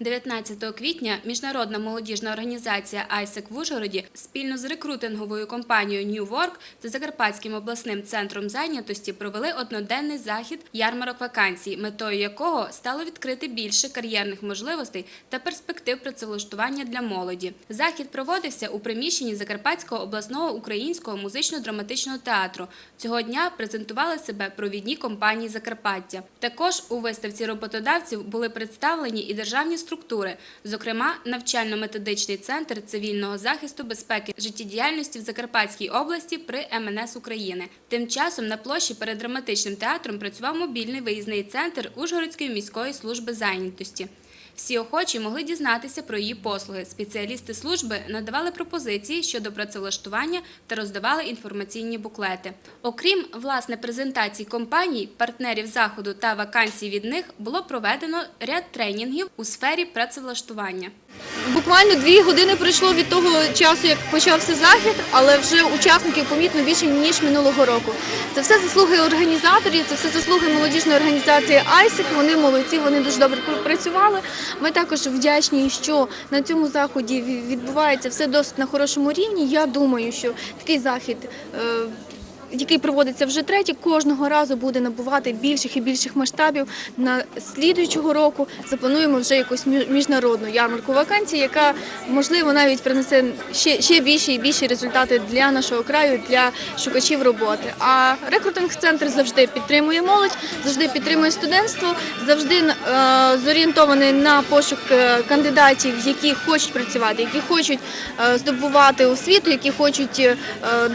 19 квітня міжнародна молодіжна організація ISEC в Ужгороді спільно з рекрутинговою компанією New Work та Закарпатським обласним центром зайнятості провели одноденний захід ярмарок вакансій, метою якого стало відкрити більше кар'єрних можливостей та перспектив працевлаштування для молоді. Захід проводився у приміщенні Закарпатського обласного українського музично-драматичного театру. Цього дня презентували себе провідні компанії Закарпаття. Також у виставці роботодавців були представлені і державні структури, зокрема навчально-методичний центр цивільного захисту безпеки життєдіяльності в Закарпатській області при МНС України. Тим часом на площі перед драматичним театром працював мобільний виїзний центр Ужгородської міської служби зайнятості. Всі охочі могли дізнатися про її послуги. Спеціалісти служби надавали пропозиції щодо працевлаштування та роздавали інформаційні буклети. Окрім власне презентацій компаній, партнерів заходу та вакансій від них було проведено ряд тренінгів у сфері працевлаштування. Буквально дві години пройшло від того часу, як почався захід, але вже учасників помітно більше ніж минулого року. Це все заслуги організаторів, це все заслуги молодіжної організації ISIC. Вони молодці, вони дуже добре пр- працювали. Ми також вдячні, що на цьому заході відбувається все досить на хорошому рівні. Я думаю, що такий захід. Який проводиться вже третій, кожного разу буде набувати більших і більших масштабів. На слідуючого року заплануємо вже якусь мі- міжнародну ярмарку вакансій, яка можливо навіть принесе ще, ще більші і більші результати для нашого краю, для шукачів роботи. А рекрутинг-центр завжди підтримує молодь, завжди підтримує студентство, завжди е, зорієнтований на пошук е, кандидатів, які хочуть працювати, які хочуть е, здобувати освіту, які хочуть е,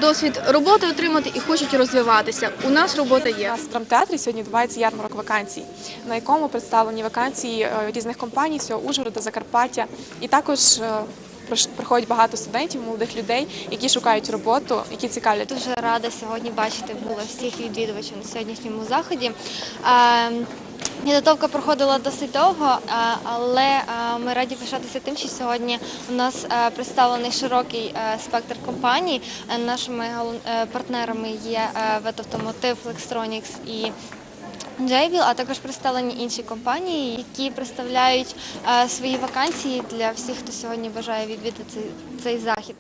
досвід роботи отримати і хочуть розвиватися. У нас робота У є. нас в драмтеатрі сьогодні відбувається ярмарок вакансій, на якому представлені вакансії е, різних компаній всього Ужгорода, Закарпаття. І також е, приходять багато студентів, молодих людей, які шукають роботу, які цікавлять. Дуже рада сьогодні бачити було всіх відвідувачів на сьогоднішньому заході. Підготовка проходила досить довго, е, але е, ми раді пишатися тим, що сьогодні у нас е, представлений широкий спектр компаній. Нашими партнерами є Ветавтомотив, Flextronics і Джейвіл, а також представлені інші компанії, які представляють свої вакансії для всіх, хто сьогодні бажає відвідати цей захід.